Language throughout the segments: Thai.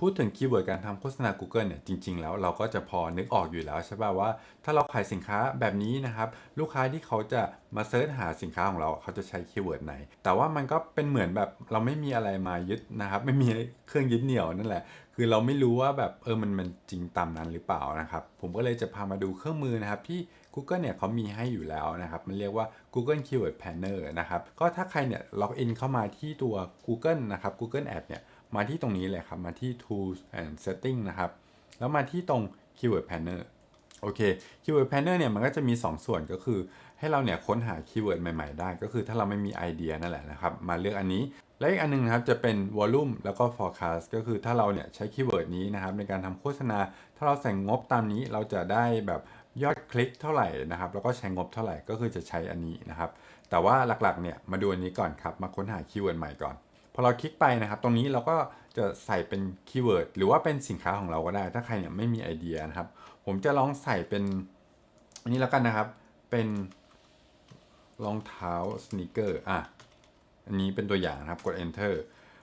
พูดถึงคีย์เวิร์ดการทำโฆษณา Google เนี่ยจริง ๆ แล้วเราก็จะพอนึกออกอยู่แล้วใช่ป่ะว่า ถ้าเราขายสินค้าแบบนี้นะครับ ลูกค้าที่เขาจะมาเซิร์ชหาสินค้าของเราเขาจะใช้คีย์เวิร์ดไหน แต่ว่ามันก็เป็นเหมือนแบบเราไม่มีอะไรมายึดนะครับ ไม่มีเครื่องยึดเหนี่ยวนั่นแหละ คือเราไม่รู้ว่าแบบเออมันมันจริงตามนั้นหรือเปล่านะครับ ผมก็เลยจะพามาดูเครื่องมือนะครับที่ Google เนี่ยเขามีให้อยู่แล้วนะครับ มันเรียกว่า Google Keyword Planner นะครับก็ถ้าใครเนี่ยล็อกอินเข้ามาที่ตัว Google นะครับ Google Ads เนี่ย มาที่ตรงนี้เลยครับ มาที่ Tools and Setting นะครับ แล้วมาที่ตรง Keyword Planner โอเค Keyword Planner เนี่ยมันก็จะมี 2 ส่วนก็คือ ให้เราเนี่ยค้นหาคีย์เวิร์ดใหม่ๆได้ ก็คือถ้าเราไม่มีไอเดียนั่นแหละนะครับ มาเลือกอันนี้ และอีกอันหนึงนะครับจะเป็น Volume แล้วก็ Forecast ก็คือถ้าเราเนี่ยใช้คีย์เวิร์ดนี้นะครับในการทำโฆษณา ถ้าเราใส่งบตามนี้เราจะได้แบบยอดคลิกเท่าไหร่นะครับ แล้วก็ใช้งบเท่าไหร่ก็คือจะใช้อันนี้นะครับ แต่ว่าหลักๆเนี่ยมาดูอันนี้ก่อนครับ มาค้นหาคีย์เวิร์ดใหม่ก่อน พอเราคลิกไปนะครับ ตรงนี้เราก็จะใส่เป็นคีย์เวิร์ดหรือว่าเป็นสินค้าของเราก็ได้ ถ้าใครเนี่ยไม่มีไอเดียนะครับ ผมจะลองใส่เป็นอันนี้แล้วกันนะครับ เป็นรองเท้าสน e เกอร์อะอันนี้เป็นตัวอย่างนะครับกด enter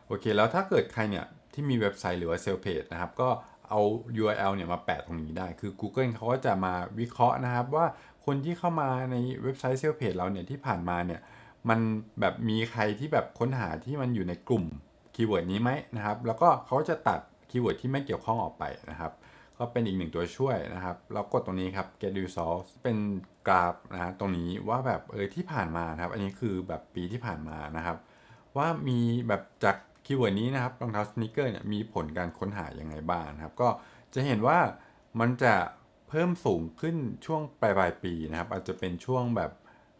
โอเค แล้วถ้าเกิดใครเนี่ยที่มีเว็บไซต์หรือว่าเซลเพจนะครับ ก็เอา URL เนี่ยมาแปะตรงนี้ได้ คือ Google เขาก็จะมาวิเคราะห์นะครับ ว่าคนที่เข้ามาในเว็บไซต์เซลเพจเราเนี่ยที่ผ่านมาเนี่ย มันแบบมีใครที่แบบค้นหาที่มันอยู่ในกลุ่มคีย์เวิร์ดนี้ไหมนะครับ แล้วก็เขาจะตัดคีย์เวิร์ดที่ไม่เกี่ยวข้องออกไปนะครับก็เป็นอีกหนึ่งตัวช่วยนะครับ เรากดตรงนี้ครับ get results เป็นกราฟนะฮะตรงนี้ว่าแบบเออที่ผ่านมานครับ อันนี้คือแบบปีที่ผ่านมานะครับ ว่ามีแบบจากคีย์เวิร์ดนี้นะครับรองเท้าสน e เกอร์เนี่ยมีผลการค้นหายังไงบ้างนะครับ ก็จะเห็นว่ามันจะเพิ่มสูงขึ้นช่วงปลายปลายปีนะครับ อาจจะเป็นช่วงแบบ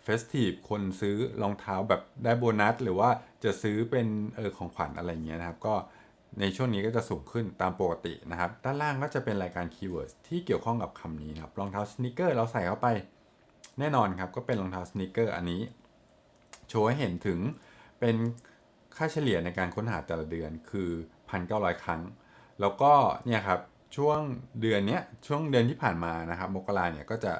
เฟสทีฟคนซื้อรองเท้าแบบได้โบนัส หรือว่าจะซื้อเป็นเออของขวัญอะไรเงี้ยนะครับ ก็ในช่วงนี้ก็จะสูงขึ้นตามปกตินะครับ ด้านล่างก็จะเป็นรายการคีย์เวิร์ดที่เกี่ยวข้องกับคำนี้นะครับรองเท้าสน e เกอร์เราใส่เข้าไป แน่นอนครับก็เป็นรองเท้าสน e เกอร์อันนี้โชว์ให้เห็นถึงเป็นค่าเฉลี่ยในการค้นหาแต่ละเดือนคือ 1,900 ครั้ง แล้วก็เนี่ยครับช่วงเดือนเนี้ยช่วงเดือนที่ผ่านมานะครับมกราเนี่ยก็จะ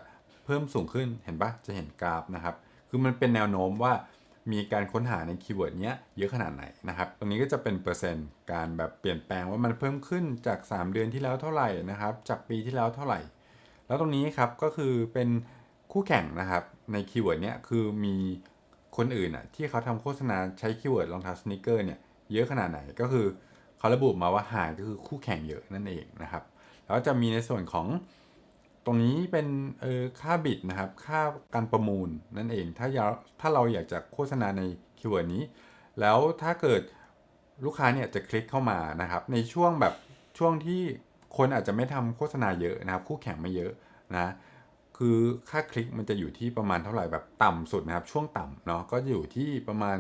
พิ่มสูงขึ้นเห็นปะจะเห็นกราฟนะครับ คือมันเป็นแนวโน้มว่ามีการค้นหาในคีย์เวิร์ดเนี้ยเยอะขนาดไหนนะครับ ตรงนี้ก็จะเป็นเปอร์เซ็นต์การแบบเปลี่ยนแปลงว่ามันเพิ่มขึ้นจาก 3 เดือนที่แล้วเท่าไหร่นะครับ จากปีที่แล้วเท่าไหร่ แล้วตรงนี้ครับก็คือเป็นคู่แข่งนะครับในคีย์เวิร์ดเนี้ยคือมีคนอื่นอะที่เขาทำโฆษณาใช้คีย์เวิร์ดรองเท้าสน e เกอร์เนี่ยเยอะขนาดไหนก็คือเขาระบุมาว่าหายก็คือคู่แข่งเยอะนั่นเองนะครับ แล้วจะมีในส่วนของ ตรงนี้เป็นเออค่าบิดนะครับ ค่าการประมูลนั่นเอง ถ้าถ้าเราอยากจะโฆษณาในคีย์เวิร์ดนี้ แล้วถ้าเกิดลูกค้าเนี่ยจะคลิกเข้ามานะครับ ในช่วงแบบช่วงที่คนอาจจะไม่ทำโฆษณาเยอะนะครับ คู่แข่งไม่เยอะนะคือค่าคลิกมันจะอยู่ที่ประมาณเท่าไหร่แบบต่ำสุดนะครับ ช่วงต่ำเนาะก็อยู่ที่ประมาณ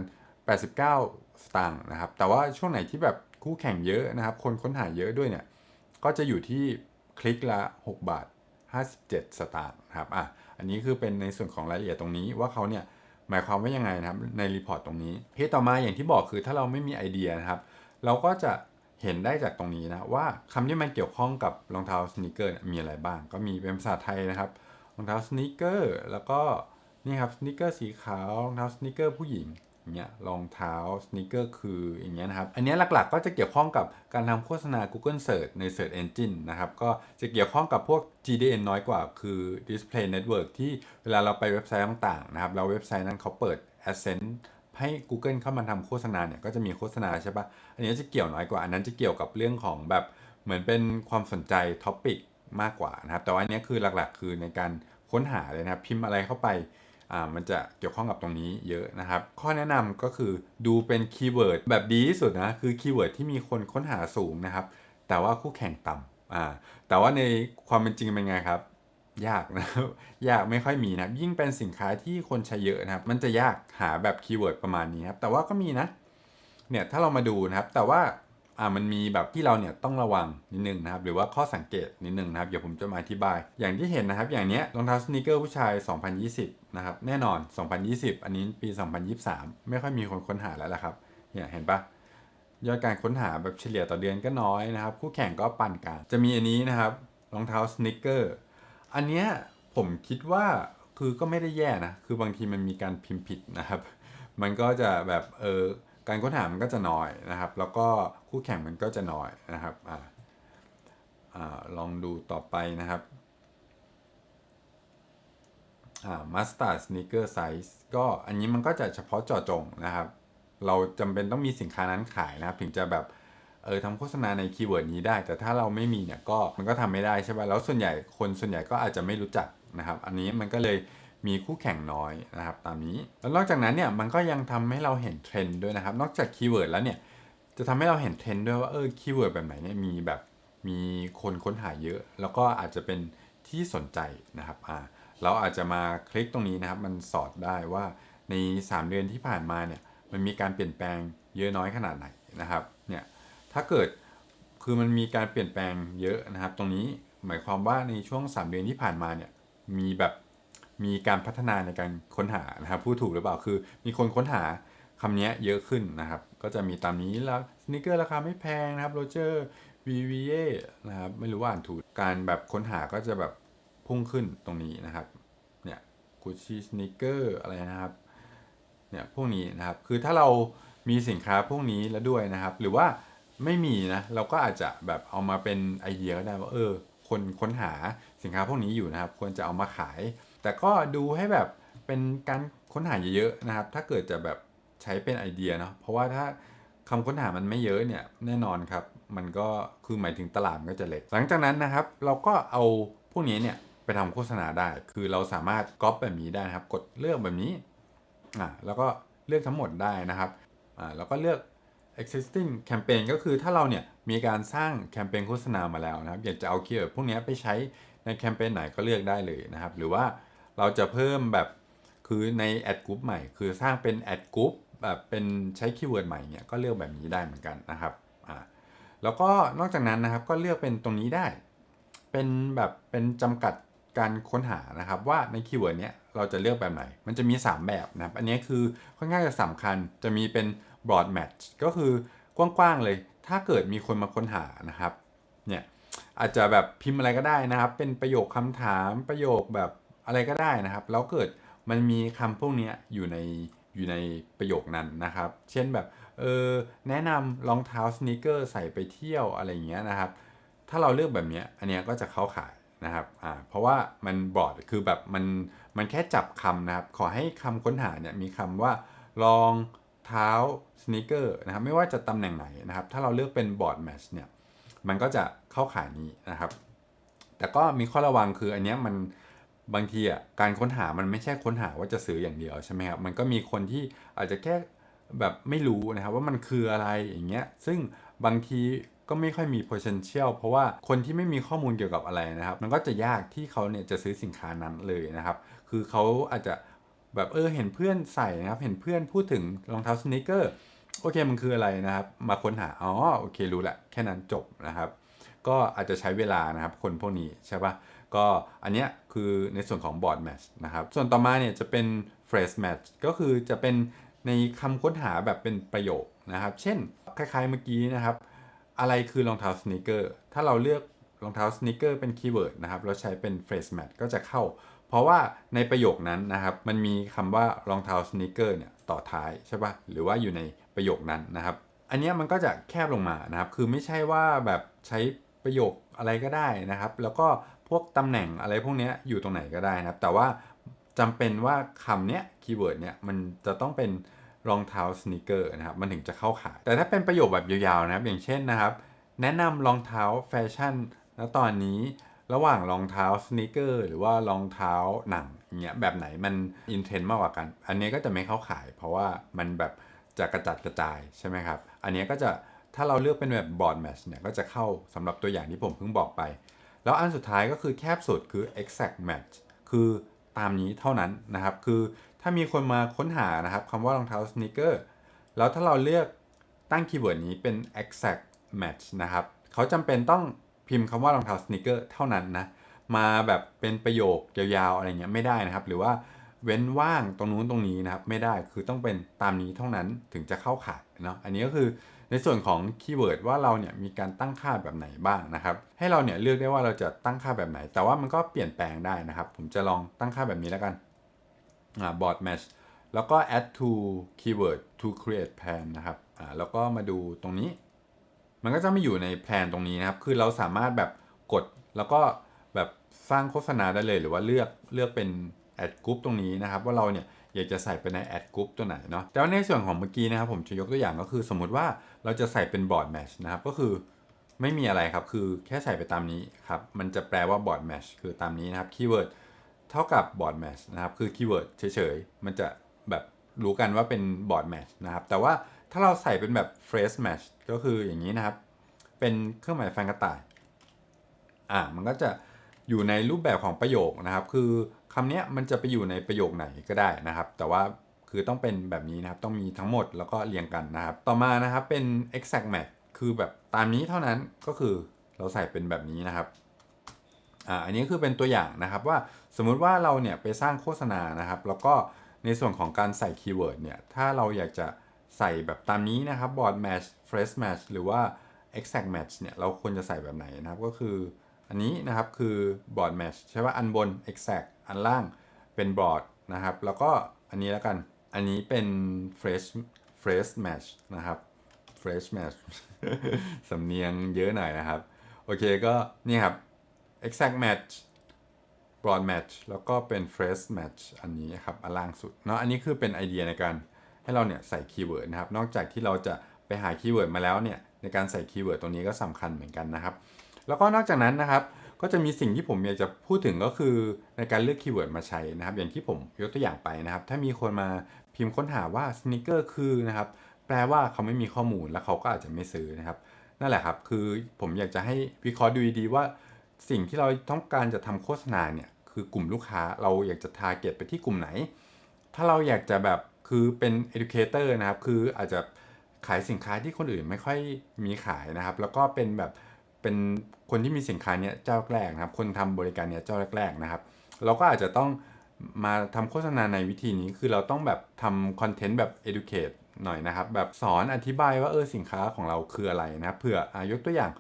89 สตางค์นะครับ แต่ว่าช่วงไหนที่แบบคู่แข่งเยอะนะครับ คนค้นหาเยอะด้วยเนี่ยก็จะอยู่ที่คลิกละ 6 บาท 57 สตางค์ครับอะอันนี้คือเป็นในส่วนของรายละเอียดตรงนี้ว่าเขาเนี่ยหมายความว่ายังไงนะครับในรีพอร์ตตรงนี้ที่ต่อมาอย่างที่บอกคือถ้าเราไม่มีไอเดียนะครับ เราก็จะเห็นได้จากตรงนี้นะว่าคำที่มันเกี่ยวข้องกับรองเท้าสน e เกอร์มีอะไรบ้าง ก็มีเป็นภาษาไทยนะครับรองเท้าสน e เกอร์แล้วก็นี่ครับสน e เกอร์สีขาวรองเท้าสน e เกอร์ผู้หญิง เงี้ยรองเท้าสน e เกอร์คืออย่างเงี้ยนะครับ อันนี้หลักๆก็จะเกี่ยวข้องกับการทำโฆษณา Google Search ใน Search Engine นะครับ ก็จะเกี่ยวข้องกับพวก GDN น้อยกว่า คือ Display Network ที่เวลาเราไปเว็บไซต์ต่างๆนะครับแล้วเว็บไซต์นั้นเขาเปิด AdSense ให้ Google เข้ามาทำโฆษณาเนี่ยก็จะมีโฆษณาใช่ปะอันนี้จะเกี่ยวน้อยกว่า อันนั้นจะเกี่ยวกับเรื่องของแบบเหมือนเป็นความสนใจท็อปิกมากกว่านะครับ แต่ว่าอันนี้คือหลักๆ คือในการค้นหาเลยนะครับพิมพ์อะไรเข้าไป มันจะเกี่ยวข้องกับตรงนี้เยอะนะครับ ข้อแนะนำก็คือดูเป็นคีย์เวิร์ดแบบดีที่สุดนะ คือคีย์เวิร์ดที่มีคนค้นหาสูงนะครับ แต่ว่าคู่แข่งต่ำอ่าแต่ว่าในความเป็นจริงเป็นไงครับ ยากนะครับยากไม่ค่อยมีนะยิ่งเป็นสินค้าที่คนใช้เยอะนะครับ มันจะยากหาแบบคีย์เวิร์ดประมาณนี้ครับแต่ว่าก็มีนะเนี่ยถ้าเรามาดูนะครับแต่ว่า อ่ามันมีแบบที่เราเนี่ยต้องระวังนิดนึงนะครับหรือว่าข้อสังเกตนิดนึงนะครับเดี๋ยวผมจะมาอธิบาย อย่างที่เห็นนะครับ อย่างเนี้ยรองเท้าสน e เกอร์ผู้ชาย 2020 นะครับ แน่นอน 2020 อันนี้ปี 2023 ไม่ค่อยมีคนค้นหาแล้วละครับเนี่ยเห็นปะยอดการค้นหาแบบเฉลี่ยต่อเดือนก็น้อยนะครับ คู่แข่งก็ปานกลางจะมีอันนี้นะครับรองเท้าสน e เกอร์อันเนี้ยผมคิดว่าคือก็ไม่ได้แย่นะ คือบางทีมันมีการพิมพ์ผิดนะครับ มันก็จะแบบเออการค้นหามันก็จะน้อยนะครับ แล้วก็ คู่แข่งมันก็จะน้อยนะครับอ่าอ่าลองดูต่อไปนะครับอ่า Mustard Sneaker Size ก็อันนี้มันก็จะเฉพาะเจาะจงนะครับ เราจำเป็นต้องมีสินค้านั้นขายนะครับ ถึงจะแบบเออทำโฆษณาในคีย์เวิร์ดนี้ได้ แต่ถ้าเราไม่มีเนี่ยก็มันก็ทำไม่ได้ใช่ป่ะแล้วส่วนใหญ่คนส่วนใหญ่ก็อาจจะไม่รู้จักนะครับ อันนี้มันก็เลยมีคู่แข่งน้อยนะครับ ตามนี้แล้วนอกจากนั้นเนี่ยมันก็ยังทำให้เราเห็นเทรนด์ด้วยนะครับ นอกจากคีย์เวิร์ดแล้วเนี่ย จะทำให้เราเห็นเทรนด์ด้วยว่าเออคีย์เวิร์ดแบบไหนเนี่ยมีแบบมีคนค้นหาเยอะ แล้วก็อาจจะเป็นที่สนใจนะครับอ่าเราอาจจะมาคลิกตรงนี้นะครับ มันสอดได้ว่าใน 3 เดือนที่ผ่านมาเนี่ยมันมีการเปลี่ยนแปลงเยอะน้อยขนาดไหนนะครับเนี่ยถ้าเกิดคือมันมีการเปลี่ยนแปลงเยอะนะครับ ตรงนี้หมายความว่าในช่วง 3 เดือนที่ผ่านมาเนี่ยมีแบบมีการพัฒนาในการค้นหานะครับพูดถูกหรือเปล่าคือ มีคนค้นหา คำนี้เยอะขึ้นนะครับ ก็จะมีตามนี้แล้วสนิเกอร์ราคาไม่แพงนะครับโรเจอร์ VVA นะครับไม่รู้ว่าอ่านถูกการแบบค้นหาก็จะแบบพุ่งขึ้นตรงนี้นะครับเนี่ยกุชชี่สนิเกอร์อะไรนะครับเนี่ยพวกนี้นะครับคือถ้าเรามีสินค้าพวกนี้แล้วด้วยนะครับ หรือว่าไม่มีนะเราก็อาจจะแบบเอามาเป็นไอเดียก็ได้ว่าเออคนค้นหาสินค้าพวกนี้อยู่นะครับ ควรจะเอามาขาย แต่ก็ดูให้แบบเป็นการค้นหาเยอะๆนะครับ ถ้าเกิดจะแบบ ใช้เป็นไอเดียเนาะเพราะว่าถ้าคำค้นหามันไม่เยอะเนี่ยแน่นอนครับ มันก็คือหมายถึงตลาดมันก็จะเล็ก หลังจากนั้นนะครับ เราก็เอาพวกนี้เนี่ยไปทำโฆษณาได้ คือเราสามารถก๊อปแบบนี้ได้นะครับ กดเลือกแบบนี้อ่าแล้วก็เลือกทั้งหมดได้นะครับอ่าแล้วก็เลือก existing campaign ก็คือถ้าเราเนี่ยมีการสร้างแคมเปญโฆษณามาแล้วนะครับอยากจะเอาคีย์เวิร์ดพวกนี้ไปใช้ในแคมเปญไหนก็เลือกได้เลยนะครับ หรือว่าเราจะเพิ่มแบบคือในแอดกรุ๊ปใหม่ คือสร้างเป็นแอดกรุ๊ป แบบเป็นใช้คีย์เวิร์ดใหม่เนี่ยก็เลือกแบบนี้ได้เหมือนกันนะครับอ่าแล้วก็นอกจากนั้นนะครับก็เลือกเป็นตรงนี้ได้ เป็นแบบเป็นจำกัดการค้นหานะครับ ว่าในคีย์เวิร์ดเนี้ยเราจะเลือกแบบไหน มันจะมี 3 แบบนะครับ อันนี้คือค่อนข้างจะสำคัญจะมีเป็น broad match ก็คือกว้างๆเลย ถ้าเกิดมีคนมาค้นหานะครับเนี่ยอาจจะแบบพิมพ์อะไรก็ได้นะครับ เป็นประโยคคำถามประโยคแบบอะไรก็ได้นะครับ แล้วเกิดมันมีคำพวกนี้อยู่ใน อยู่ในประโยคนั้นนะครับ เช่นแบบเออแนะนำรองเท้าสน e เกอร์ใส่ไปเที่ยวอะไรอย่างเงี้ยนะครับ ถ้าเราเลือกแบบนี้อันนี้ก็จะเข้าขายนะครับอ่าเพราะว่ามันบอร์ดคือแบบมันมันแค่จับคำนะครับ ขอให้คำค้นหาเนี่ยมีคำว่ารองเท้าสน e เกอร์นะครับไม่ว่าจะตำแหน่งไหนนะครับ ถ้าเราเลือกเป็นบอร์ดแมชเนี่ยมันก็จะเข้าขายนี้นะครับ แต่ก็มีข้อระวังคืออันนี้มัน บางทีอะการค้นหามันไม่ใช่ค้นหาว่าจะซื้ออย่างเดียวใช่ไหมครับมันก็มีคนที่อาจจะแค่แบบไม่รู้นะครับว่ามันคืออะไรอย่างเงี้ยซึ่งบางทีก็ไม่ค่อยมี potential เพราะว่าคนที่ไม่มีข้อมูลเกี่ยวกับอะไรนะครับ มันก็จะยากที่เขาเนี่ยจะซื้อสินค้านั้นเลยนะครับ คือเขาอาจจะแบบเออเห็นเพื่อนใส่นะครับ เห็นเพื่อนพูดถึงรองเท้าสน e เกอร์โอเคมันคืออะไรนะครับ มาค้นหาอ๋อโอเครู้แหละแค่นั้นจบนะครับ ก็อาจจะใช้เวลานะครับ คนพวกนี้ใช่ปะ ก็อันเนี้ยคือในส่วนของ board match นะครับ ส่วนต่อมาเนี่ยจะเป็น phrase match ก็คือจะเป็นในคำค้นหาแบบเป็นประโยคนะครับ เช่น คล้ายๆเมื่อกี้นะครับ อะไรคือรองเท้าสน e เกอร์ ถ้าเราเลือกรองเท้าสน e เกอร์เป็นคีย์เวิร์ดนะครับเราใช้เป็น phrase match ก็จะเข้า เพราะว่าในประโยคนั้นนะครับ มันมีคำว่ารองเท้าสน e เกอร์เนี่ยต่อท้ายใช่ปะหรือว่าอยู่ในประโยคนั้นนะครับ อันนี้มันก็จะแคบลงมานะครับ คือไม่ใช่ว่าแบบใช้ประโยคอะไรก็ได้นะครับ แล้วก็ พวกตำแหน่งอะไรพวกนี้อยู่ตรงไหนก็ได้นะครับ แต่ว่าจำเป็นว่าคำเนี้ยคีย์เวิร์ดเนี้ยมันจะต้องเป็นรองเท้าสน e เกอร์นะครับ มันถึงจะเข้าขาย แต่ถ้าเป็นประโยคแบบยาวๆนะครับ อย่างเช่นนะครับ แนะนำรองเท้าแฟชั่นแล้วตอนนี้ระหว่างรองเท้าสน e เกอร์หรือว่ารองเท้าหนังอย่างเงี้ยแบบไหนมันอินเทรนด์มากกว่ากัน อันนี้ก็จะไม่เข้าขาย เพราะว่ามันแบบจะกระจัดกระจายใช่ไหมครับ อันนี้ก็จะถ้าเราเลือกเป็นแบบบอร์ดแมชเนี่ยก็จะเข้าสำหรับตัวอย่างที่ผมเพิ่งบอกไป แล้วอันสุดท้ายก็คือแคบสุดคือ exact match คือตามนี้เท่านั้นนะครับ คือถ้ามีคนมาค้นหานะครับคำว่ารองเท้าสน e เกอร์แล้วถ้าเราเลือกตั้งคีย์เวิร์ดนี้เป็น exact match นะครับ เขาจำเป็นต้องพิมพ์คำว่ารองเท้าสน e เกอร์เท่านั้นนะมาแบบเป็นประโยคยาวๆอะไรเงี้ยไม่ได้นะครับ หรือว่าเว้นว่างตรงนู้นตรงนี้นะครับ ไม่ได้คือต้องเป็นตามนี้เท่านั้นถึงจะเข้าขายเนาะอันนี้ก็คือ ในส่วนของคีย์เวิร์ดว่าเราเนี่ยมีการตั้งค่าแบบไหนบ้างนะครับ ให้เราเนี่ยเลือกได้ว่าเราจะตั้งค่าแบบไหน แต่ว่ามันก็เปลี่ยนแปลงได้นะครับ ผมจะลองตั้งค่าแบบนี้แล้วกันอ่า board match แล้วก็ add to keyword to create plan นะครับอ่าแล้วก็มาดูตรงนี้ มันก็จะไม่อยู่ในแพลนตรงนี้นะครับ คือเราสามารถแบบกดแล้วก็แบบสร้างโฆษณาได้เลยหรือว่าเลือกเลือกเป็นแอดกรุ๊ปตรงนี้นะครับ ว่าเราเนี่ย อยากจะใส่ไปในแอดกรุ๊ปตัวไหนเนาะแต่ว่าในส่วนของเมื่อกี้นะครับผมจะยกตัวอย่างก็คือสมมุติว่าเราจะใส่เป็นบอร์ดแมชนะครับก็คือไม่มีอะไรครับ คือแค่ใส่ไปตามนี้ครับ มันจะแปลว่าบอร์ดแมชคือตามนี้นะครับคีย์เวิร์ดเท่ากับบอร์ดแมชนะครับคือคีย์เวิร์ดเฉยๆ มันจะแบบรู้กันว่าเป็นบอร์ดแมชนะครับแต่ว่าถ้าเราใส่เป็นแบบ phrase match ก็คืออย่างนี้นะครับ เป็นเครื่องหมายแฟนกระต่ายอ่ามันก็จะ อยู่ในรูปแบบของประโยคนะครับ คือคำเนี้ยมันจะไปอยู่ในประโยคไหนก็ได้นะครับ แต่ว่าคือต้องเป็นแบบนี้นะครับ ต้องมีทั้งหมดแล้วก็เรียงกันนะครับ ต่อมานะครับเป็น exact match คือแบบตามนี้เท่านั้นก็คือเราใส่เป็นแบบนี้นะครับอ่าอันนี้คือเป็นตัวอย่างนะครับว่าสมมุติว่าเราเนี่ยไปสร้างโฆษณานะครับ แล้วก็ในส่วนของการใส่คีย์เวิร์ดเนี่ยถ้าเราอยากจะใส่แบบตามนี้นะครับ board match phrase match หรือว่า exact match เนี่ยเราควรจะใส่แบบไหนนะครับก็คือ อันนี้นะครับคือ board match ใช่ว่าอันบน exact อันล่างเป็น board นะครับ แล้วก็อันนี้แล้วกัน อันนี้เป็น phrase phrase match นะครับ phrase match สำเนียงเยอะหน่อยนะครับ โอเคก็นี่ครับ exact match broad match แล้วก็เป็น phrase match อันนี้ครับอันล่างสุดเนาะอันนี้คือเป็นไอเดียในการให้เราเนี่ยใส่คีย์เวิร์ดนะครับ นอกจากที่เราจะไปหาคีย์เวิร์ดมาแล้วเนี่ยในการใส่คีย์เวิร์ดตรงนี้ก็สำคัญเหมือนกันนะครับ แล้วก็นอกจากนั้นนะครับก็จะมีสิ่งที่ผมอยากจะพูดถึงก็คือในการเลือกคีย์เวิร์ดมาใช้นะครับ อย่างที่ผมยกตัวอย่างไปนะครับ ถ้ามีคนมาพิมพ์ค้นหาว่าสน e เกอร์คือนะครับแปลว่าเขาไม่มีข้อมูลแล้วเขาก็อาจจะไม่ซื้อนะครับ นั่นแหละครับ คือผมอยากจะให้วิเคราะห์ดูดีว่า สิ่งที่เราต้องการจะทำโฆษณาเนี่ยคือกลุ่มลูกค้าเราอยากจะ target ไปที่กลุ่มไหน ถ้าเราอยากจะแบบคือเป็น educator นะครับ คืออาจจะขายสินค้าที่คนอื่นไม่ค่อยมีขายนะครับ แล้วก็เป็นแบบ เป็นคนที่มีสินค้าเนี้ยเจ้าแรกนะครับ คนทำบริการเนี้ยเจ้าแรกๆนะครับ เราก็อาจจะต้องมาทำโฆษณาในวิธีนี้คือเราต้องแบบทำคอนเทนต์แบบ educate หน่อยนะครับ แบบสอนอธิบายว่าเออสินค้าของเราคืออะไรนะครับเผื่ออายกตัวอย่าง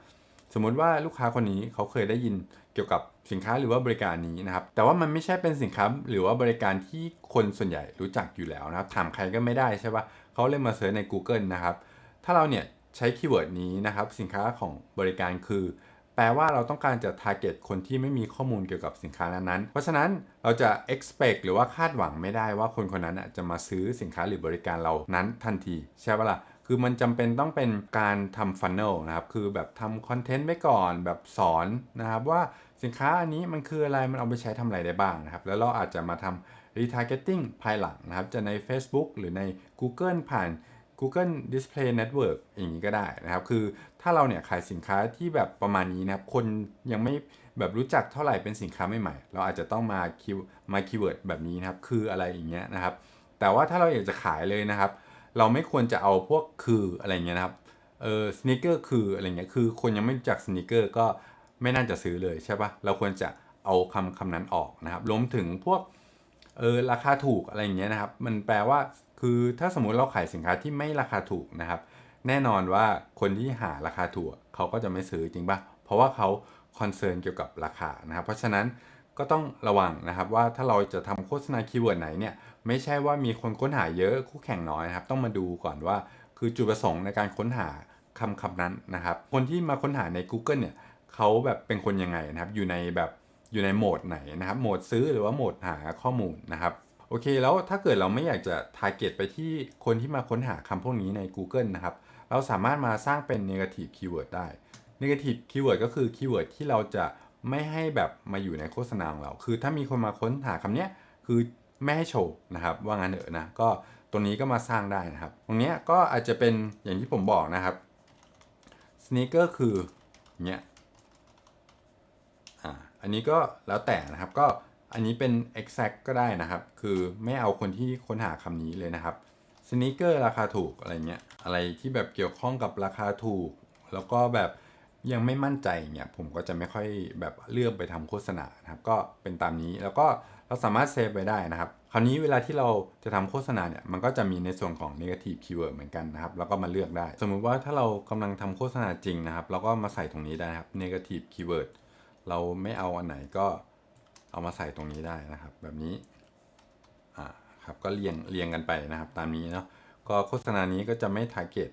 สมมุติว่าลูกค้าคนนี้เขาเคยได้ยินเกี่ยวกับสินค้าหรือว่าบริการนี้นะครับ แต่ว่ามันไม่ใช่เป็นสินค้าหรือว่าบริการที่คนส่วนใหญ่รู้จักอยู่แล้วนะครับ ถามใครก็ไม่ได้ใช่ปะเขาเลยมาเสิร์ชใน Google นะครับ ถ้าเราเนี่ย ใช้คีย์เวิร์ดนี้นะครับ สินค้าของบริการคือ แปลว่าเราต้องการจะ target คนที่ไม่มีข้อมูลเกี่ยวกับสินค้านั้นๆ เพราะฉะนั้นเราจะ expect หรือว่าคาดหวังไม่ได้ว่าคนคนนั้นน่ะจะมาซื้อสินค้าหรือบริการเรานั้นทันที ใช่ปะล่ะคือมันจำเป็นต้องเป็นการทำฟันเนลนะครับ คือแบบทำคอนเทนต์ไว้ก่อนแบบสอนนะครับว่าสินค้าอันนี้มันคืออะไร มันเอาไปใช้ทำอะไรได้บ้างนะครับ แล้วเราอาจจะมาทำ retargeting ภายหลังนะครับ จะใน Facebook หรือใน Google ผ่าน Google Display Network อย่างนี้ก็ได้นะครับ คือถ้าเราเนี่ยขายสินค้าที่แบบประมาณนี้นะครับ คนยังไม่แบบรู้จักเท่าไหร่เป็นสินค้าใหม่ๆ เราอาจจะต้องมาคิวมาคีย์เวิร์ดแบบนี้นะครับ คืออะไรอย่างเงี้ยนะครับ แต่ว่าถ้าเราอยากจะขายเลยนะครับ เราไม่ควรจะเอาพวกคืออะไรเงี้ยนะครับ เออสน e เกอร์คืออะไรเงี้ย คือคนยังไม่รู้จักสน e เกอร์ก็ไม่น่าจะซื้อเลยใช่ปะเราควรจะเอาคำคำนั้นออกนะครับ รวมถึงพวกเออราคาถูกอะไรอย่างเงี้ยนะครับ มันแปลว่า คือถ้าสมมุติเราขายสินค้าที่ไม่ราคาถูกนะครับ แน่นอนว่าคนที่หาราคาถูกเขาก็จะไม่ซื้อจริงปะเพราะว่าเขาคอนเซิร์นเกี่ยวกับราคานะครับ เพราะฉะนั้นก็ต้องระวังนะครับว่าถ้าเราจะทำโฆษณาคีย์เวิร์ดไหนเนี่ยไม่ใช่ว่ามีคนค้นหาเยอะคู่แข่งน้อยนะครับ ต้องมาดูก่อนว่าคือจุดประสงค์ในการค้นหาคำคำนั้นนะครับ คนที่มาค้นหาใน Google เนี่ยเขาแบบเป็นคนยังไงนะครับ อยู่ในแบบอยู่ในโหมดไหนนะครับ โหมดซื้อหรือว่าโหมดหาข้อมูลนะครับ โอเค แล้วถ้าเกิดเราไม่อยากจะ target ไปที่คนที่มาค้นหาคำพวกนี้ใน Google นะครับ เราสามารถมาสร้างเป็น negative keyword ได้ negative keyword ก็คือ keyword ที่เราจะไม่ให้แบบมาอยู่ในโฆษณาของเรา คือถ้ามีคนมาค้นหาคำเนี้ยคือไม่ให้โชว์นะครับ ว่างั้นเถอะนะ ก็ตรงนี้ก็มาสร้างได้นะครับ ตรงเนี้ยก็อาจจะเป็นอย่างที่ผมบอกนะครับ sneaker คือเงี้ย อ่า อันนี้ก็แล้วแต่นะครับ ก็ อันนี้เป็น exact ก็ได้นะครับ คือไม่เอาคนที่ค้นหาคำนี้เลยนะครับ sneaker ราคาถูกอะไรเงี้ย อะไรที่แบบเกี่ยวข้องกับราคาถูก แล้วก็แบบยังไม่มั่นใจเนี่ยผมก็จะไม่ค่อยแบบเลือกไปทำโฆษณานะครับ ก็เป็นตามนี้ แล้วก็เราสามารถเซฟไว้ได้นะครับ คราวนี้เวลาที่เราจะทำโฆษณาเนี่ย มันก็จะมีในส่วนของ negative keyword เหมือนกันนะครับ แล้วก็มาเลือกได้ สมมุติว่าถ้าเรากำลังทำโฆษณาจริงนะครับ เราก็มาใส่ตรงนี้ได้นะครับ negative keyword เราไม่เอาอันไหนก็ เอามาใส่ตรงนี้ได้นะครับ แบบนี้อ่าครับก็เรียงเรียงกันไปนะครับ ตามนี้เนาะก็โฆษณานี้ก็จะไม่ target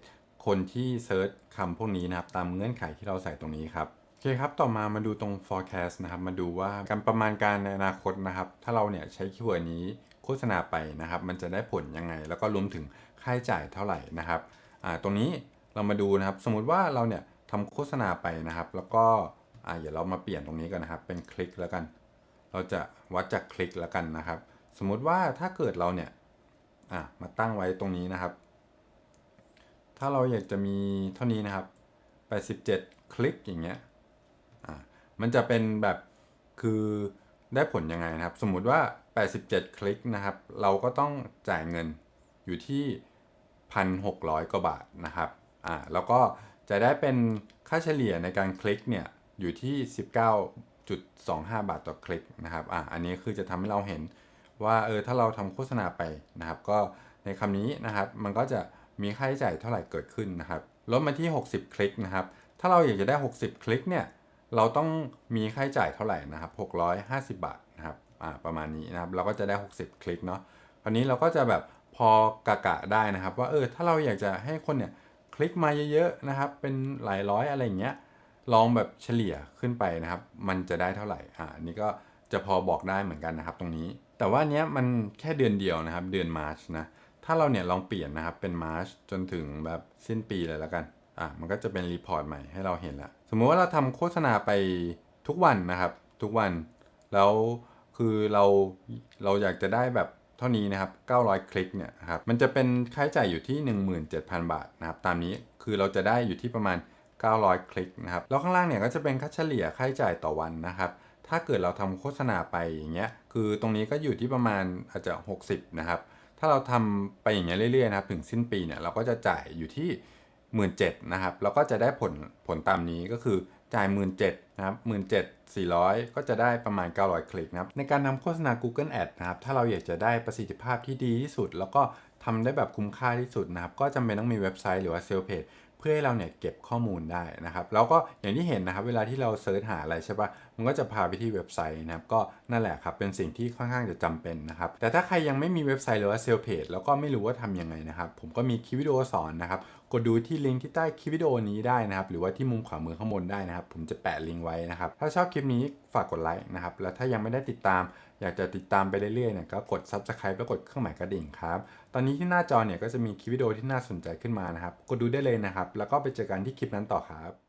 คนที่เซิร์ชคำพวกนี้นะครับ ตามเงื่อนไขที่เราใส่ตรงนี้ครับโอเคครับ ต่อมามาดูตรง forecast นะครับ มาดูว่าการประมาณการในอนาคตนะครับ ถ้าเราเนี่ยใช้คีย์เวิร์ดนี้โฆษณาไปนะครับ มันจะได้ผลยังไง แล้วก็รวมถึงค่าใช้จ่ายเท่าไหร่นะครับอ่าตรงนี้เรามาดูนะครับ สมมุติว่าเราเนี่ยทำโฆษณาไปนะครับ แล้วก็อ่าเดี๋ยวเรามาเปลี่ยนตรงนี้กันนะครับ เป็นคลิกแล้วกัน เราจะวัดจากคลิกแล้วกันนะครับ สมมุติว่าถ้าเกิดเราเนี่ยอะมาตั้งไว้ตรงนี้นะครับ ถ้าเราอยากจะมีเท่านี้นะครับ 87 คลิกอย่างเงี้ยอ่ามันจะเป็นแบบคือได้ผลยังไงนะครับ สมมุติว่า 87 คลิกนะครับ เราก็ต้องจ่ายเงินอยู่ที่ 1,600 กว่าบาทนะครับอ่าแล้วก็จะได้เป็นค่าเฉลี่ยในการคลิกเนี่ยอยู่ที่ 19.25 บาทต่อคลิกนะครับอ่าอันนี้คือจะทำให้เราเห็นว่าเออถ้าเราทำโฆษณาไปนะครับ ก็ในคำนี้นะครับ มันก็จะมีค่าใช้จ่ายเท่าไหร่เกิดขึ้นนะครับลดมาที่ 60 คลิกนะครับ ถ้าเราอยากจะได้ 60 คลิกเนี่ยเราต้องมีค่าใช้จ่ายเท่าไหร่นะครับ650 บาทนะครับอ่าประมาณนี้นะครับ เราก็จะได้ 60 คลิกเนาะคราวนี้เราก็จะแบบพอกะกะได้นะครับ ว่าเออถ้าเราอยากจะให้คนเนี่ยคลิกมาเยอะๆนะครับ เป็นหลายร้อยอะไรอย่างเงี้ย ลองแบบเฉลี่ยขึ้นไปนะครับ มันจะได้เท่าไหร่อ่านนี้ก็จะพอบอกได้เหมือนกันนะครับตรงนี้ แต่ว่าเนี้ยมันแค่เดือนเดียวนะครับ เดือนมาร์ชนะถ้าเราเนี่ยลองเปลี่ยนนะครับเป็นมาร์ชจนถึงแบบสิ้นปีเลยแล้วกันอะมันก็จะเป็นรีพอร์ตใหม่ให้เราเห็นแล้วสมมุติว่าเราทำโฆษณาไปทุกวันนะครับ ทุกวันแล้วคือเราเราอยากจะได้แบบเท่านี้นะครับ 900 คลิกเนี่ยครับมันจะเป็นค่าใช้จ่ายอยู่ที่ 17,000 บาทนะครับ ตามนี้คือเราจะได้อยู่ที่ประมาณ 900 คลิกนะครับ แล้วข้างล่างเนี่ยก็จะเป็นค่าเฉลี่ยค่าใช้จ่ายต่อวันนะครับ ถ้าเกิดเราทำโฆษณาไปอย่างเงี้ย คือตรงนี้ก็อยู่ที่ประมาณอาจจะ 60 นะครับ ถ้าเราทำไปอย่างเงี้ยเรื่อยๆนะครับ ถึงสิ้นปีเนี่ยเราก็จะจ่ายอยู่ที่ 1 7ื่นนะครับ แล้วก็จะได้ผลผลตามนี้ก็คือจ่าย 1 7ื่นนะครับ1 7 4 0 0 ก็จะได้ประมาณ 900 คลิกนะครับ ในการทำโฆษณา Google Ad นะครับ ถ้าเราอยากจะได้ประสิทธิภาพที่ดีที่สุด แล้วก็ทำได้แบบคุ้มค่าที่สุดนะครับ ก็จำเป็นต้องมีเว็บไซต์หรือว่าเซลล์เพจ เพื่อให้เราเนี่ยเก็บข้อมูลได้นะครับ แล้วก็อย่างที่เห็นนะครับ เวลาที่เราเซิร์ชหาอะไรใช่ปะมันก็จะพาไปที่เว็บไซต์นะครับ ก็นั่นแหละครับ เป็นสิ่งที่ค่อนข้างจะจำเป็นนะครับ แต่ถ้าใครยังไม่มีเว็บไซต์หรือว่าเซลเพจแล้วก็ไม่รู้ว่าทำยังไงนะครับ ผมก็มีคลิปวิดีโอสอนนะครับ กดดูที่ลิงก์ที่ใต้คลิปวิดีโอนี้ได้นะครับ หรือว่าที่มุมขวามือข้างบนได้นะครับ ผมจะแปะลิงก์ไว้นะครับ ถ้าชอบคลิปนี้ฝากกดไลค์นะครับ แล้วถ้ายังไม่ได้ติดตาม อยากจะติดตามไปเรื่อยๆเนี่ยก็กด subscribe แล้วกดเครื่องหมายกระดิ่งครับ ตอนนี้ที่หน้าจอเนี่ยก็จะมีคลิปวิดีโอที่น่าสนใจขึ้นมานะครับ กดดูได้เลยนะครับ แล้วก็ไปเจอกันที่คลิปนั้นต่อครับ